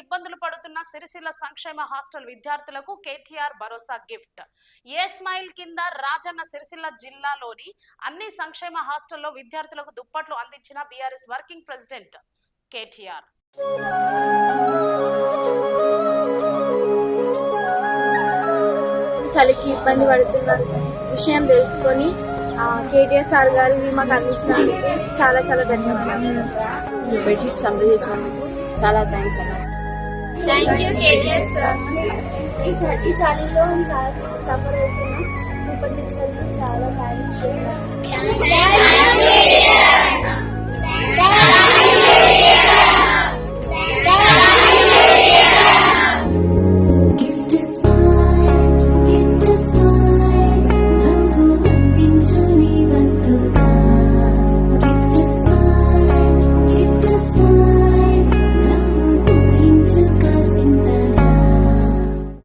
ఇబ్బందులు పడుతున్న సిరిసిల్ల సంక్షేమ హాస్టల్ విద్యార్థులకు కేటీఆర్ భరోసా గిఫ్ట్. ఏ స్మైల్ కింద రాజన్న సిరిసిల్ల జిల్లాలోని అన్ని సంక్షేమ హాస్టల్లో విద్యార్థులకు దుప్పట్లు అందించిన బీఆర్ఎస్ వర్కింగ్ ప్రెసిడెంట్ కేటీఆర్. చలికి ఇబ్బంది పడుతున్న విషయం తెలుసుకొని కేటీఆర్ సార్ గారు ఇవి మాకు అందించినందుకు చాలా చాలా ధన్యవాదాలు. బెడ్షీట్స్ అందజేసినందుకు చాలా థ్యాంక్స్ అన్న. థ్యాంక్ యూ కేటీఆర్ సార్ ఈ చ- ఈ చలిలో మేము చాలా సఫర్ అవుతున్నాం ఇప్పటికి చాలా థ్యాంక్స్ చేశారు